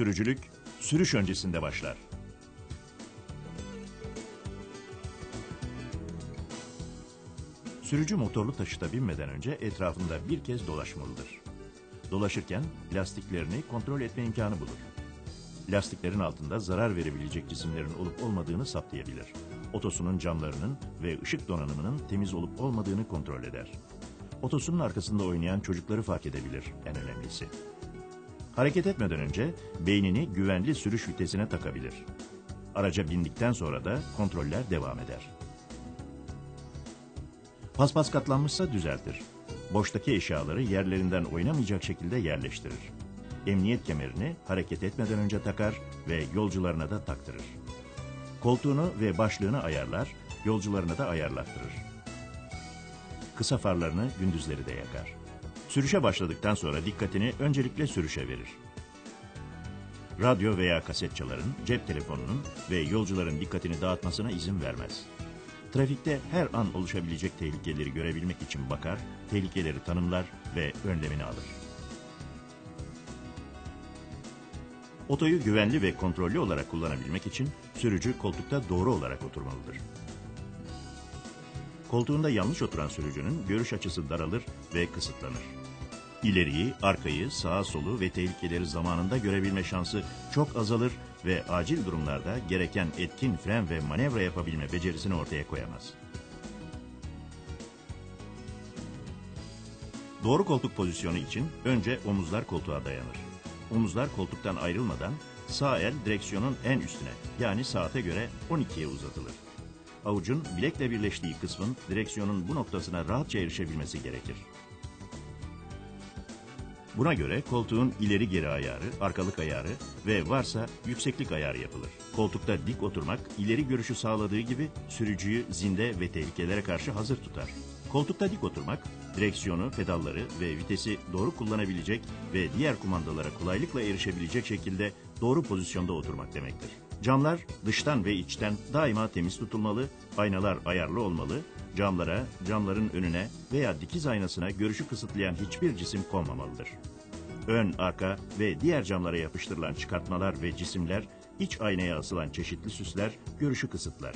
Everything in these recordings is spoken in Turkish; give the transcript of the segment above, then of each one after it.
sürücülük sürüş öncesinde başlar. Sürücü motorlu taşıta binmeden önce etrafında bir kez dolaşmalıdır. Dolaşırken lastiklerini kontrol etme imkanı bulur. Lastiklerin altında zarar verebilecek cisimlerin olup olmadığını saptayabilir. Otosunun camlarının ve ışık donanımının temiz olup olmadığını kontrol eder. Otosunun arkasında oynayan çocukları fark edebilir en önemlisi. Hareket etmeden önce beynini güvenli sürüş vitesine takabilir. Araca bindikten sonra da kontroller devam eder. Paspas katlanmışsa düzeltir. Boştaki eşyaları yerlerinden oynamayacak şekilde yerleştirir. Emniyet kemerini hareket etmeden önce takar ve yolcularına da taktırır. Koltuğunu ve başlığını ayarlar, yolcularına da ayarlattırır. Kısa farlarını gündüzleri de yakar. Sürüşe başladıktan sonra dikkatini öncelikle sürüşe verir. Radyo veya kasetçaların, cep telefonunun ve yolcuların dikkatini dağıtmasına izin vermez. Trafikte her an oluşabilecek tehlikeleri görebilmek için bakar, tehlikeleri tanımlar ve önlemini alır. Otoyu güvenli ve kontrollü olarak kullanabilmek için sürücü koltukta doğru olarak oturmalıdır. Koltuğunda yanlış oturan sürücünün görüş açısı daralır ve kısıtlanır. İleriyi, arkayı, sağa solu ve tehlikeleri zamanında görebilme şansı çok azalır ve acil durumlarda gereken etkin fren ve manevra yapabilme becerisini ortaya koyamaz. Doğru koltuk pozisyonu için önce omuzlar koltuğa dayanır. Omuzlar koltuktan ayrılmadan sağ el direksiyonun en üstüne yani saate göre 12'ye uzatılır. Avucun bilekle birleştiği kısmın direksiyonun bu noktasına rahatça erişebilmesi gerekir. Buna göre koltuğun ileri geri ayarı, arkalık ayarı ve varsa yükseklik ayarı yapılır. Koltukta dik oturmak ileri görüşü sağladığı gibi sürücüyü zinde ve tehlikelere karşı hazır tutar. Koltukta dik oturmak, direksiyonu, pedalları ve vitesi doğru kullanabilecek ve diğer kumandalara kolaylıkla erişebilecek şekilde doğru pozisyonda oturmak demektir. Camlar dıştan ve içten daima temiz tutulmalı, aynalar ayarlı olmalı, camlara, camların önüne veya dikiz aynasına görüşü kısıtlayan hiçbir cisim konmamalıdır. Ön, arka ve diğer camlara yapıştırılan çıkartmalar ve cisimler, iç aynaya asılan çeşitli süsler görüşü kısıtlar.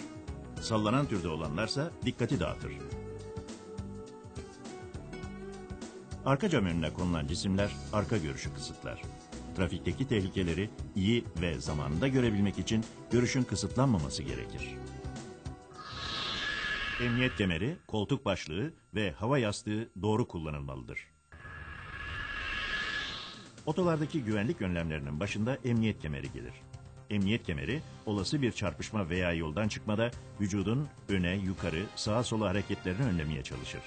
Sallanan türde olanlarsa dikkati dağıtır. Arka cam önüne konulan cisimler arka görüşü kısıtlar. Trafikteki tehlikeleri iyi ve zamanında görebilmek için görüşün kısıtlanmaması gerekir. Emniyet kemeri, koltuk başlığı ve hava yastığı doğru kullanılmalıdır. Otolardaki güvenlik önlemlerinin başında emniyet kemeri gelir. Emniyet kemeri, olası bir çarpışma veya yoldan çıkmada vücudun öne, yukarı, sağa sola hareketlerini önlemeye çalışır.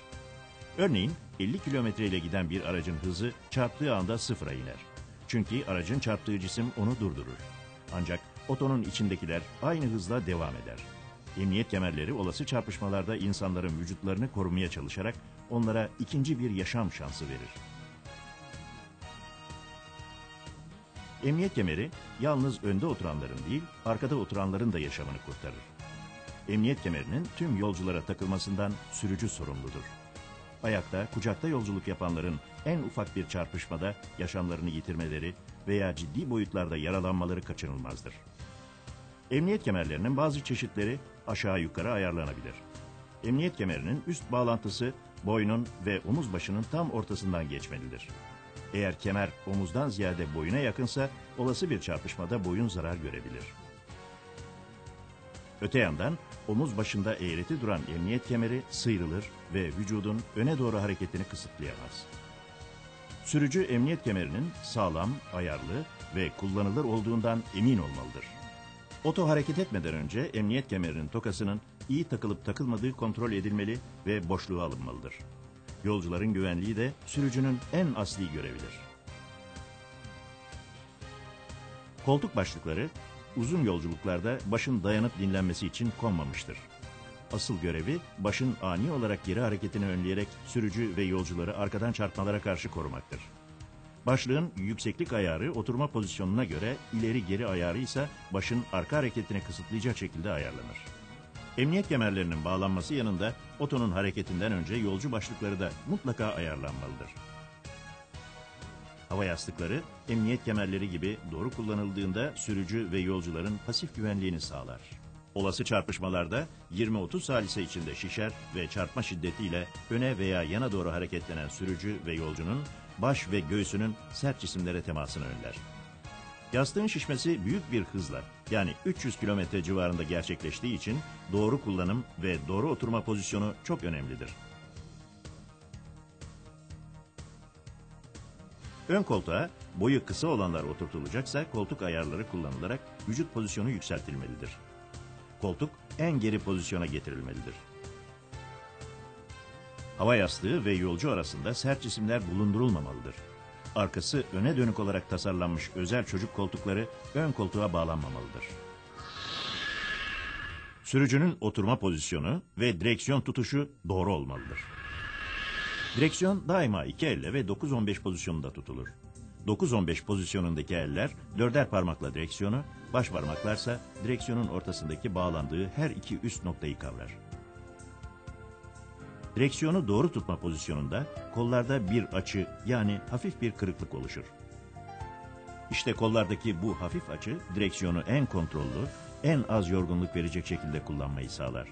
Örneğin 50 kilometre ile giden bir aracın hızı çarptığı anda sıfıra iner. Çünkü aracın çarptığı cisim onu durdurur. Ancak otonun içindekiler aynı hızla devam eder. Emniyet kemerleri olası çarpışmalarda insanların vücutlarını korumaya çalışarak onlara ikinci bir yaşam şansı verir. Emniyet kemeri yalnız önde oturanların değil, arkada oturanların da yaşamını kurtarır. Emniyet kemerinin tüm yolculara takılmasından sürücü sorumludur. Ayakta, kucakta yolculuk yapanların en ufak bir çarpışmada yaşamlarını yitirmeleri veya ciddi boyutlarda yaralanmaları kaçınılmazdır. Emniyet kemerlerinin bazı çeşitleri aşağı yukarı ayarlanabilir. Emniyet kemerinin üst bağlantısı boynun ve omuz başının tam ortasından geçmelidir. Eğer kemer omuzdan ziyade boyuna yakınsa olası bir çarpışmada boyun zarar görebilir. Öte yandan omuz başında eğreti duran emniyet kemeri sıyrılır ve vücudun öne doğru hareketini kısıtlayamaz. Sürücü emniyet kemerinin sağlam, ayarlı ve kullanılır olduğundan emin olmalıdır. Oto hareket etmeden önce emniyet kemerinin tokasının iyi takılıp takılmadığı kontrol edilmeli ve boşluğa alınmalıdır. Yolcuların güvenliği de sürücünün en asli görevidir. Koltuk başlıkları uzun yolculuklarda başın dayanıp dinlenmesi için konmamıştır. Asıl görevi başın ani olarak geri hareketini önleyerek sürücü ve yolcuları arkadan çarpmalara karşı korumaktır. Başlığın yükseklik ayarı oturma pozisyonuna göre ileri geri ayarı ise başın arka hareketini kısıtlayacak şekilde ayarlanır. Emniyet kemerlerinin bağlanması yanında otonun hareketinden önce yolcu başlıkları da mutlaka ayarlanmalıdır. Hava yastıkları, emniyet kemerleri gibi doğru kullanıldığında sürücü ve yolcuların pasif güvenliğini sağlar. Olası çarpışmalarda 20-30 salise içinde şişer ve çarpma şiddetiyle öne veya yana doğru hareketlenen sürücü ve yolcunun baş ve göğsünün sert cisimlere temasını önler. Yastığın şişmesi büyük bir hızla yani 300 kilometre civarında gerçekleştiği için doğru kullanım ve doğru oturma pozisyonu çok önemlidir. Ön koltuğa boyu kısa olanlar oturtulacaksa koltuk ayarları kullanılarak vücut pozisyonu yükseltilmelidir. Koltuk en geri pozisyona getirilmelidir. Hava yastığı ve yolcu arasında sert cisimler bulundurulmamalıdır. Arkası öne dönük olarak tasarlanmış özel çocuk koltukları ön koltuğa bağlanmamalıdır. Sürücünün oturma pozisyonu ve direksiyon tutuşu doğru olmalıdır. Direksiyon daima iki elle ve 9-15 pozisyonunda tutulur. 9-15 pozisyonundaki eller dörder parmakla direksiyonu, baş parmaklarsa direksiyonun ortasındaki bağlandığı her iki üst noktayı kavrar. Direksiyonu doğru tutma pozisyonunda kollarda bir açı yani hafif bir kırıklık oluşur. İşte kollardaki bu hafif açı direksiyonu en kontrollü, en az yorgunluk verecek şekilde kullanmayı sağlar.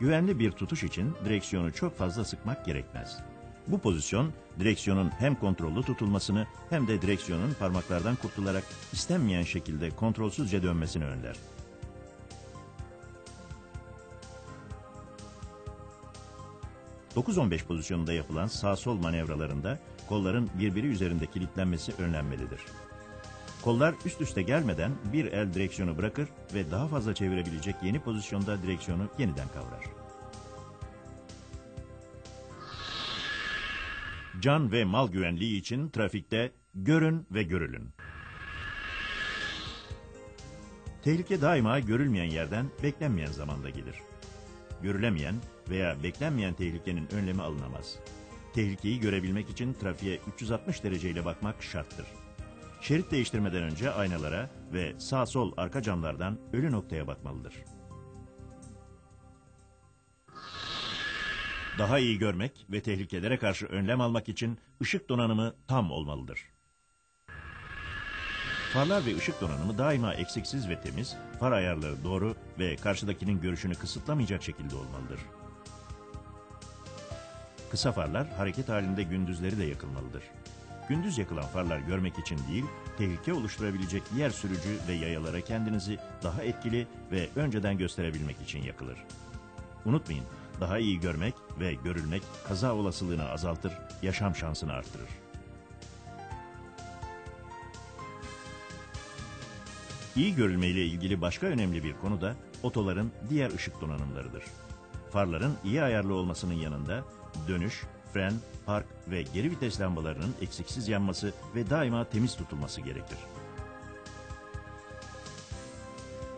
Güvenli bir tutuş için direksiyonu çok fazla sıkmak gerekmez. Bu pozisyon direksiyonun hem kontrollü tutulmasını hem de direksiyonun parmaklardan kurtularak istenmeyen şekilde kontrolsüzce dönmesini önler. ...9-15 pozisyonunda yapılan sağ-sol manevralarında kolların birbiri üzerinde kilitlenmesi önlenmelidir. Kollar üst üste gelmeden bir el direksiyonu bırakır ve daha fazla çevirebilecek yeni pozisyonda direksiyonu yeniden kavrar. Can ve mal güvenliği için trafikte görün ve görülün. Tehlike daima görülmeyen yerden beklenmeyen zamanda gelir. Görülemeyen veya beklenmeyen tehlikenin önlemi alınamaz. Tehlikeyi görebilmek için trafiğe 360 dereceyle bakmak şarttır. Şerit değiştirmeden önce aynalara ve sağ sol arka camlardan ölü noktaya bakmalıdır. Daha iyi görmek ve tehlikelere karşı önlem almak için ışık donanımı tam olmalıdır. Farlar ve ışık donanımı daima eksiksiz ve temiz, far ayarları doğru ve karşıdakinin görüşünü kısıtlamayacak şekilde olmalıdır. Kısa farlar hareket halinde gündüzleri de yakılmalıdır. Gündüz yakılan farlar görmek için değil, tehlike oluşturabilecek diğer sürücü ve yayalara kendinizi daha etkili ve önceden gösterebilmek için yakılır. Unutmayın, daha iyi görmek ve görülmek kaza olasılığını azaltır, yaşam şansını artırır. İyi görülme ile ilgili başka önemli bir konu da otoların diğer ışık donanımlarıdır. Farların iyi ayarlı olmasının yanında dönüş, fren, park ve geri vites lambalarının eksiksiz yanması ve daima temiz tutulması gerekir.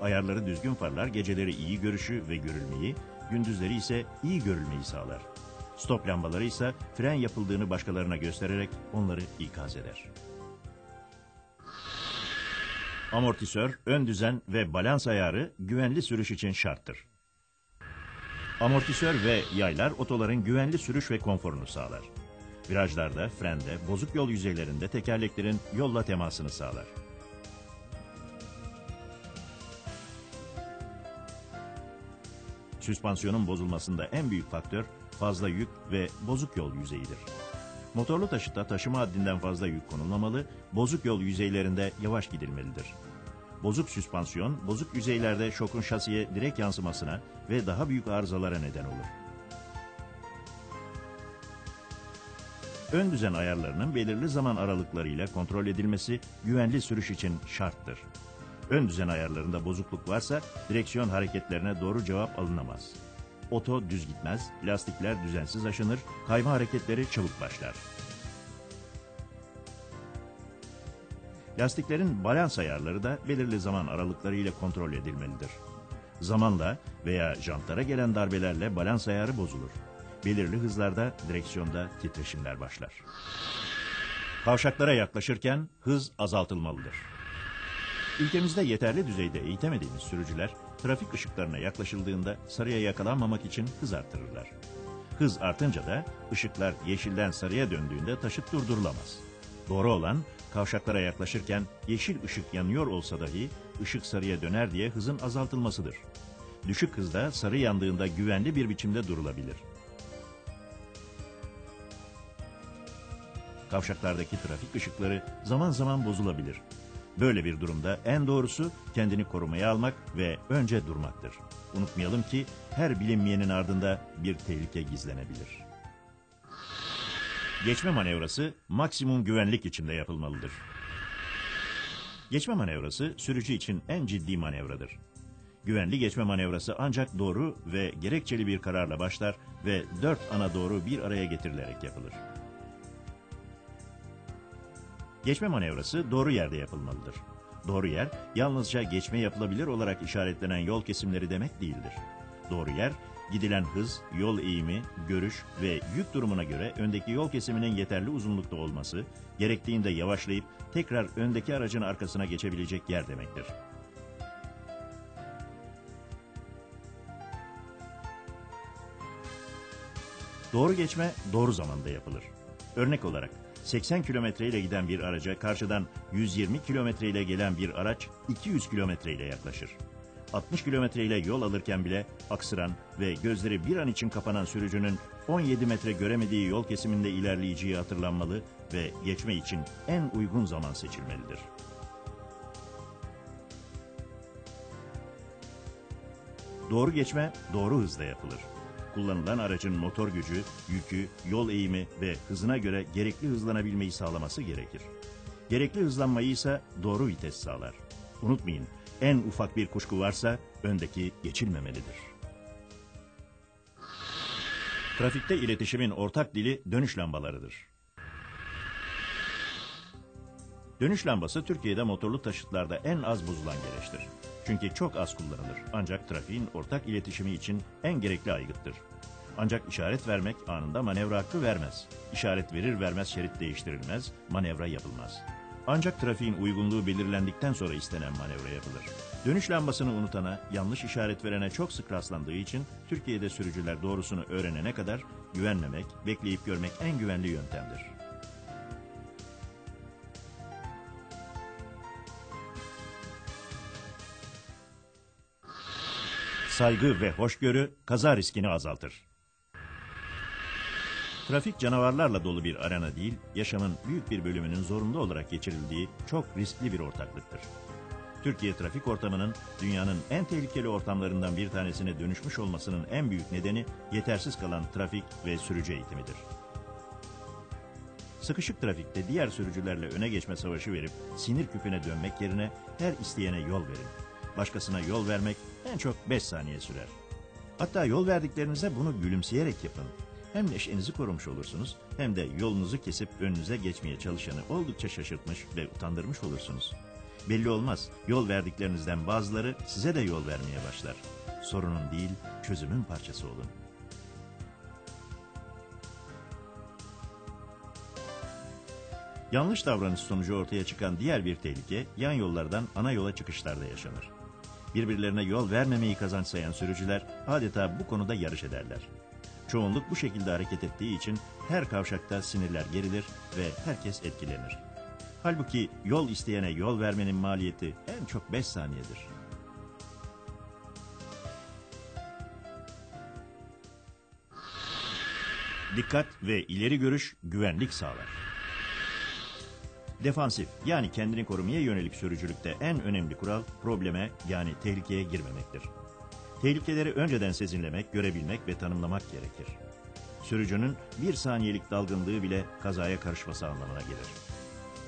Ayarları düzgün farlar geceleri iyi görüşü ve görülmeyi, gündüzleri ise iyi görülmeyi sağlar. Stop lambaları ise fren yapıldığını başkalarına göstererek onları ikaz eder. Amortisör, ön düzen ve balans ayarı güvenli sürüş için şarttır. Amortisör ve yaylar otoların güvenli sürüş ve konforunu sağlar. Virajlarda, frende, bozuk yol yüzeylerinde tekerleklerin yolla temasını sağlar. Süspansiyonun bozulmasında en büyük faktör fazla yük ve bozuk yol yüzeyidir. Motorlu taşıta taşıma haddinden fazla yük konulmamalı, bozuk yol yüzeylerinde yavaş gidilmelidir. Bozuk süspansiyon, bozuk yüzeylerde şokun şasiye direkt yansımasına ve daha büyük arızalara neden olur. Ön düzen ayarlarının belirli zaman aralıklarıyla kontrol edilmesi güvenli sürüş için şarttır. Ön düzen ayarlarında bozukluk varsa direksiyon hareketlerine doğru cevap alınamaz. Oto düz gitmez, lastikler düzensiz aşınır, kayma hareketleri çabuk başlar. Lastiklerin balans ayarları da belirli zaman aralıklarıyla kontrol edilmelidir. Zamanla veya jantlara gelen darbelerle balans ayarı bozulur. Belirli hızlarda direksiyonda titreşimler başlar. Kavşaklara yaklaşırken hız azaltılmalıdır. Ülkemizde yeterli düzeyde eğitemediğimiz sürücüler trafik ışıklarına yaklaşıldığında sarıya yakalanmamak için hız artırırlar. Hız artınca da ışıklar yeşilden sarıya döndüğünde taşıt durdurulamaz. Doğru olan kavşaklara yaklaşırken yeşil ışık yanıyor olsa dahi ışık sarıya döner diye hızın azaltılmasıdır. Düşük hızda sarı yandığında güvenli bir biçimde durulabilir. Kavşaklardaki trafik ışıkları zaman zaman bozulabilir. Böyle bir durumda en doğrusu kendini korumaya almak ve önce durmaktır. Unutmayalım ki her bilinmeyenin ardında bir tehlike gizlenebilir. Geçme manevrası maksimum güvenlik içinde yapılmalıdır. Geçme manevrası sürücü için en ciddi manevradır. Güvenli geçme manevrası ancak doğru ve gerekçeli bir kararla başlar ve dört ana doğru bir araya getirilerek yapılır. Geçme manevrası doğru yerde yapılmalıdır. Doğru yer yalnızca geçme yapılabilir olarak işaretlenen yol kesimleri demek değildir. Doğru yer gidilen hız, yol eğimi, görüş ve yük durumuna göre öndeki yol kesiminin yeterli uzunlukta olması, gerektiğinde yavaşlayıp tekrar öndeki aracın arkasına geçebilecek yer demektir. Doğru geçme doğru zamanda yapılır. Örnek olarak 80 kilometre ile giden bir araca karşıdan 120 kilometre ile gelen bir araç 200 kilometre ile yaklaşır. 60 kilometre ile yol alırken bile aksıran ve gözleri bir an için kapanan sürücünün 17 metre göremediği yol kesiminde ilerleyeceği hatırlanmalı ve geçme için en uygun zaman seçilmelidir. Doğru geçme doğru hızda yapılır. Kullanılan aracın motor gücü, yükü, yol eğimi ve hızına göre gerekli hızlanabilmeyi sağlaması gerekir. Gerekli hızlanmayı ise doğru vites sağlar. Unutmayın, en ufak bir kuşku varsa öndeki geçilmemelidir. Trafikte iletişimin ortak dili dönüş lambalarıdır. Dönüş lambası Türkiye'de motorlu taşıtlarda en az bozulan gereçtir. Çünkü çok az kullanılır. Ancak trafiğin ortak iletişimi için en gerekli aygıttır. Ancak işaret vermek anında manevra hakkı vermez. İşaret verir vermez şerit değiştirilmez, manevra yapılmaz. Ancak trafiğin uygunluğu belirlendikten sonra istenen manevra yapılır. Dönüş lambasını unutana, yanlış işaret verene çok sık rastlandığı için Türkiye'de sürücüler doğrusunu öğrenene kadar güvenmemek, bekleyip görmek en güvenli yöntemdir. Saygı ve hoşgörü kaza riskini azaltır. Trafik canavarlarla dolu bir arena değil, yaşamın büyük bir bölümünün zorunlu olarak geçirildiği çok riskli bir ortaklıktır. Türkiye trafik ortamının dünyanın en tehlikeli ortamlarından bir tanesine dönüşmüş olmasının en büyük nedeni yetersiz kalan trafik ve sürücü eğitimidir. Sıkışık trafikte diğer sürücülerle öne geçme savaşı verip sinir küpüne dönmek yerine her isteyene yol verin. Başkasına yol vermek en çok 5 saniye sürer. Hatta yol verdiklerinize bunu gülümseyerek yapın. Hem neşenizi korumuş olursunuz hem de yolunuzu kesip önünüze geçmeye çalışanı oldukça şaşırtmış ve utandırmış olursunuz. Belli olmaz, yol verdiklerinizden bazıları size de yol vermeye başlar. Sorunun değil, çözümün parçası olun. Yanlış davranış sonucu ortaya çıkan diğer bir tehlike yan yollardan ana yola çıkışlarda yaşanır. Birbirlerine yol vermemeyi kazanç sayan sürücüler adeta bu konuda yarış ederler. Çoğunluk bu şekilde hareket ettiği için her kavşakta sinirler gerilir ve herkes etkilenir. Halbuki yol isteyene yol vermenin maliyeti en çok 5 saniyedir. Dikkat ve ileri görüş güvenlik sağlar. Defansif yani kendini korumaya yönelik sürücülükte en önemli kural probleme yani tehlikeye girmemektir. Tehlikeleri önceden sezinlemek, görebilmek ve tanımlamak gerekir. Sürücünün bir saniyelik dalgınlığı bile kazaya karışması anlamına gelir.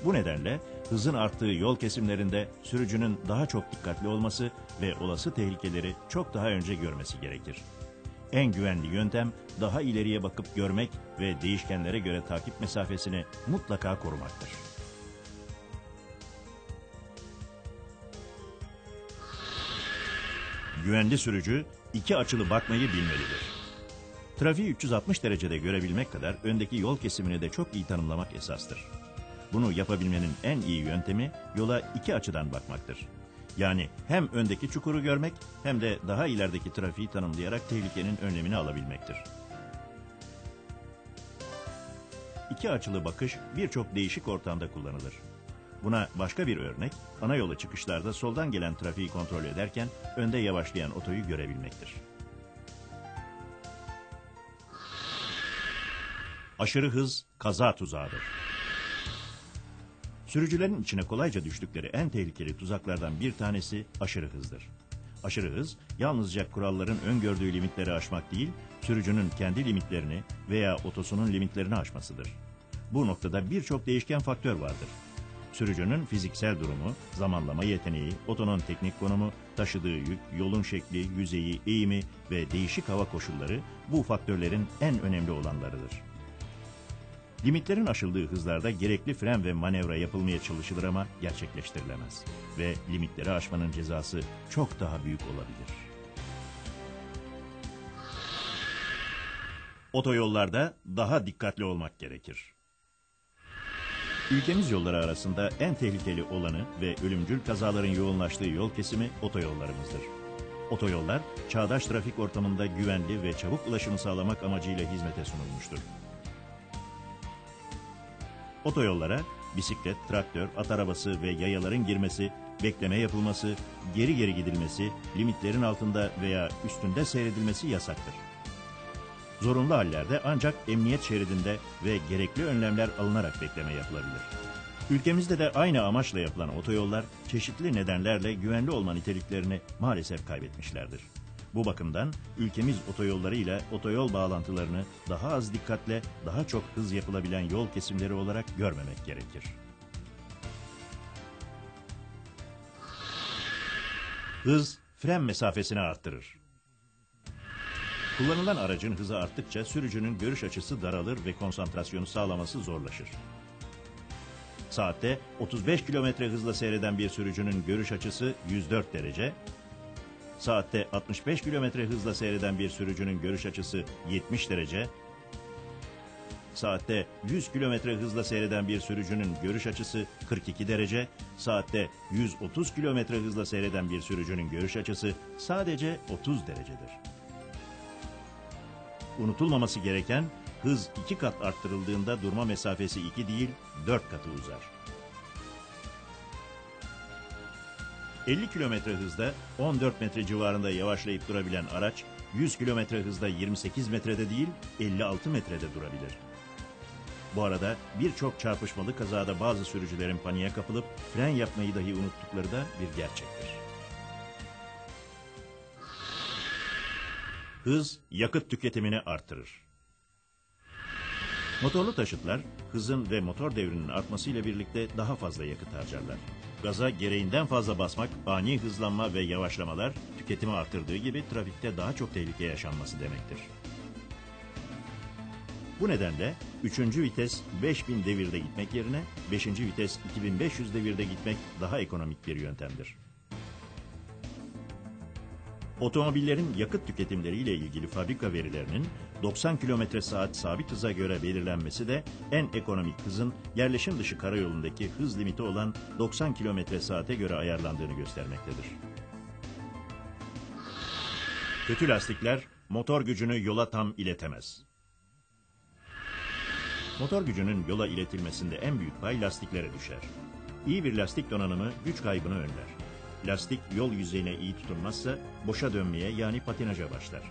Bu nedenle hızın arttığı yol kesimlerinde sürücünün daha çok dikkatli olması ve olası tehlikeleri çok daha önce görmesi gerekir. En güvenli yöntem daha ileriye bakıp görmek ve değişkenlere göre takip mesafesini mutlaka korumaktır. Güvenli sürücü iki açılı bakmayı bilmelidir. Trafiği 360 derecede görebilmek kadar öndeki yol kesimini de çok iyi tanımlamak esastır. Bunu yapabilmenin en iyi yöntemi yola iki açıdan bakmaktır. Yani hem öndeki çukuru görmek hem de daha ilerideki trafiği tanımlayarak tehlikenin önlemini alabilmektir. iki açılı bakış birçok değişik ortamda kullanılır. Buna başka bir örnek, ana yola çıkışlarda soldan gelen trafiği kontrol ederken önde yavaşlayan otoyu görebilmektir. Aşırı hız kaza tuzağıdır. Sürücülerin içine kolayca düştükleri en tehlikeli tuzaklardan bir tanesi aşırı hızdır. Aşırı hız yalnızca kuralların öngördüğü limitleri aşmak değil, sürücünün kendi limitlerini veya otosunun limitlerini aşmasıdır. Bu noktada birçok değişken faktör vardır. Sürücünün fiziksel durumu, zamanlama yeteneği, otonun teknik konumu, taşıdığı yük, yolun şekli, yüzeyi, eğimi ve değişik hava koşulları bu faktörlerin en önemli olanlarıdır. Limitlerin aşıldığı hızlarda gerekli fren ve manevra yapılmaya çalışılır ama gerçekleştirilemez. Ve limitleri aşmanın cezası çok daha büyük olabilir. Otoyollarda daha dikkatli olmak gerekir. Ülkemiz yolları arasında en tehlikeli olanı ve ölümcül kazaların yoğunlaştığı yol kesimi otoyollarımızdır. Otoyollar, çağdaş trafik ortamında güvenli ve çabuk ulaşımı sağlamak amacıyla hizmete sunulmuştur. Otoyollara bisiklet, traktör, at arabası ve yayaların girmesi, bekleme yapılması, geri geri gidilmesi, limitlerin altında veya üstünde seyredilmesi yasaktır. Zorunlu hallerde ancak emniyet şeridinde ve gerekli önlemler alınarak bekleme yapılabilir. Ülkemizde de aynı amaçla yapılan otoyollar çeşitli nedenlerle güvenli olma niteliklerini maalesef kaybetmişlerdir. Bu bakımdan ülkemiz otoyollarıyla otoyol bağlantılarını daha az dikkatle, daha çok hız yapılabilen yol kesimleri olarak görmemek gerekir. Hız fren mesafesini arttırır. Kullanılan aracın hızı arttıkça sürücünün görüş açısı daralır ve konsantrasyonu sağlaması zorlaşır. Saatte 35 kilometre hızla seyreden bir sürücünün görüş açısı 104 derece, saatte 65 kilometre hızla seyreden bir sürücünün görüş açısı 70 derece, saatte 100 kilometre hızla seyreden bir sürücünün görüş açısı 42 derece, saatte 130 kilometre hızla seyreden bir sürücünün görüş açısı sadece 30 derecedir. Unutulmaması gereken hız iki kat arttırıldığında durma mesafesi 2 değil 4 katı uzar. 50 kilometre hızda 14 metre civarında yavaşlayıp durabilen araç 100 kilometre hızda 28 metrede değil 56 metrede durabilir. Bu arada birçok çarpışmalı kazada bazı sürücülerin paniğe kapılıp fren yapmayı dahi unuttukları da bir gerçektir. Hız yakıt tüketimini artırır. Motorlu taşıtlar hızın ve motor devrinin artmasıyla birlikte daha fazla yakıt harcarlar. Gaza gereğinden fazla basmak, ani hızlanma ve yavaşlamalar tüketimi artırdığı gibi trafikte daha çok tehlike yaşanması demektir. Bu nedenle 3. vites 5000 devirde gitmek yerine 5. vites 2500 devirde gitmek daha ekonomik bir yöntemdir. Otomobillerin yakıt tüketimleriyle ilgili fabrika verilerinin 90 km saat sabit hıza göre belirlenmesi de en ekonomik hızın yerleşim dışı karayolundaki hız limiti olan 90 km saate göre ayarlandığını göstermektedir. Kötü lastikler motor gücünü yola tam iletemez. Motor gücünün yola iletilmesinde en büyük pay lastiklere düşer. İyi bir lastik donanımı güç kaybını önler. Lastik yol yüzeyine iyi tutunmazsa boşa dönmeye yani patinaja başlar.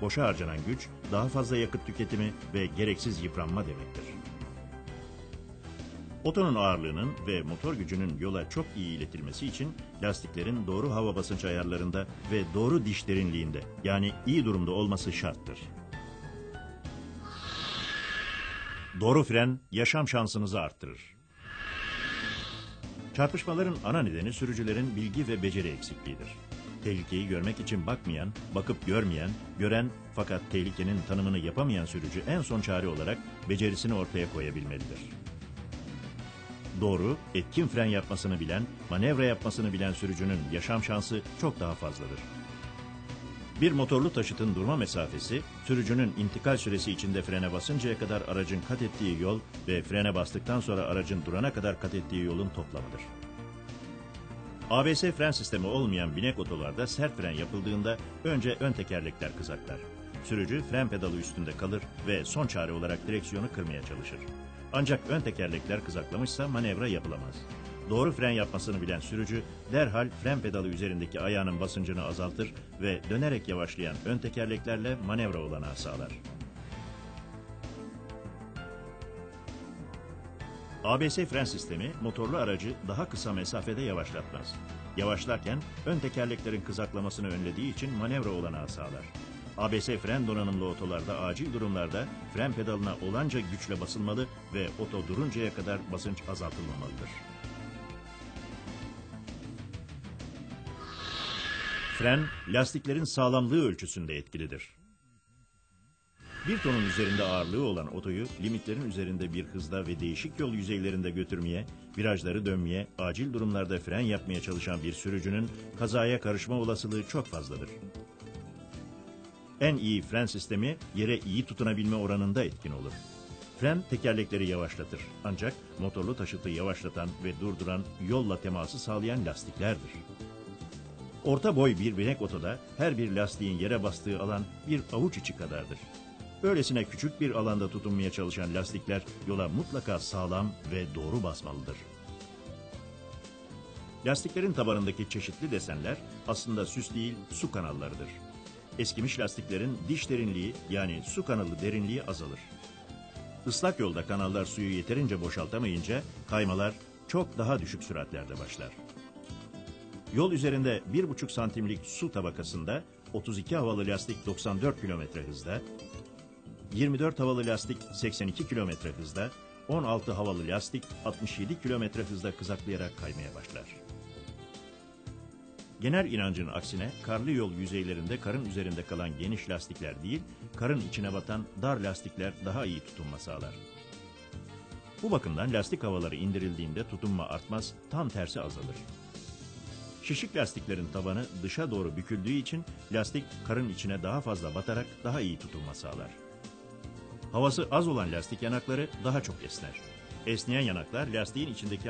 Boşa harcanan güç daha fazla yakıt tüketimi ve gereksiz yıpranma demektir. Otonun ağırlığının ve motor gücünün yola çok iyi iletilmesi için lastiklerin doğru hava basınç ayarlarında ve doğru diş derinliğinde yani iyi durumda olması şarttır. Doğru fren yaşam şansınızı arttırır. Çarpışmaların ana nedeni sürücülerin bilgi ve beceri eksikliğidir. Tehlikeyi görmek için bakmayan, bakıp görmeyen, gören fakat tehlikenin tanımını yapamayan sürücü en son çare olarak becerisini ortaya koyabilmelidir. Doğru, etkin fren yapmasını bilen, manevra yapmasını bilen sürücünün yaşam şansı çok daha fazladır. Bir motorlu taşıtın durma mesafesi, sürücünün intikal süresi içinde frene basıncaya kadar aracın kat ettiği yol ve frene bastıktan sonra aracın durana kadar kat ettiği yolun toplamıdır. ABS fren sistemi olmayan binek otolarda sert fren yapıldığında önce ön tekerlekler kızaklar. Sürücü fren pedalı üstünde kalır ve son çare olarak direksiyonu kırmaya çalışır. Ancak ön tekerlekler kızaklamışsa manevra yapılamaz. Doğru fren yapmasını bilen sürücü derhal fren pedalı üzerindeki ayağının basıncını azaltır ve dönerek yavaşlayan ön tekerleklerle manevra olanağı sağlar. ABS fren sistemi motorlu aracı daha kısa mesafede yavaşlatmaz. Yavaşlarken ön tekerleklerin kızaklamasını önlediği için manevra olanağı sağlar. ABS fren donanımlı otolarda acil durumlarda fren pedalına olanca güçle basılmalı ve oto duruncaya kadar basınç azaltılmamalıdır. Fren, lastiklerin sağlamlığı ölçüsünde etkilidir. Bir tonun üzerinde ağırlığı olan otoyu limitlerin üzerinde bir hızda ve değişik yol yüzeylerinde götürmeye, virajları dönmeye, acil durumlarda fren yapmaya çalışan bir sürücünün kazaya karışma olasılığı çok fazladır. En iyi fren sistemi yere iyi tutunabilme oranında etkin olur. Fren tekerlekleri yavaşlatır ancak motorlu taşıtı yavaşlatan ve durduran yolla teması sağlayan lastiklerdir. Orta boy bir binek otoda her bir lastiğin yere bastığı alan bir avuç içi kadardır. Öylesine küçük bir alanda tutunmaya çalışan lastikler yola mutlaka sağlam ve doğru basmalıdır. Lastiklerin tabanındaki çeşitli desenler aslında süs değil su kanallarıdır. Eskimiş lastiklerin diş derinliği yani su kanalı derinliği azalır. Islak yolda kanallar suyu yeterince boşaltamayınca kaymalar çok daha düşük süratlerde başlar. Yol üzerinde 1,5 santimlik su tabakasında 32 havalı lastik 94 km hızda, 24 havalı lastik 82 km hızda, 16 havalı lastik 67 km hızda kızaklayarak kaymaya başlar. Genel inancın aksine karlı yol yüzeylerinde karın üzerinde kalan geniş lastikler değil, karın içine batan dar lastikler daha iyi tutunma sağlar. Bu bakımdan lastik havaları indirildiğinde tutunma artmaz, tam tersi azalır. Şişik lastiklerin tabanı dışa doğru büküldüğü için lastik karın içine daha fazla batarak daha iyi tutunma sağlar. Havası az olan lastik yanakları daha çok esner. Esneyen yanaklar lastiğin içindeki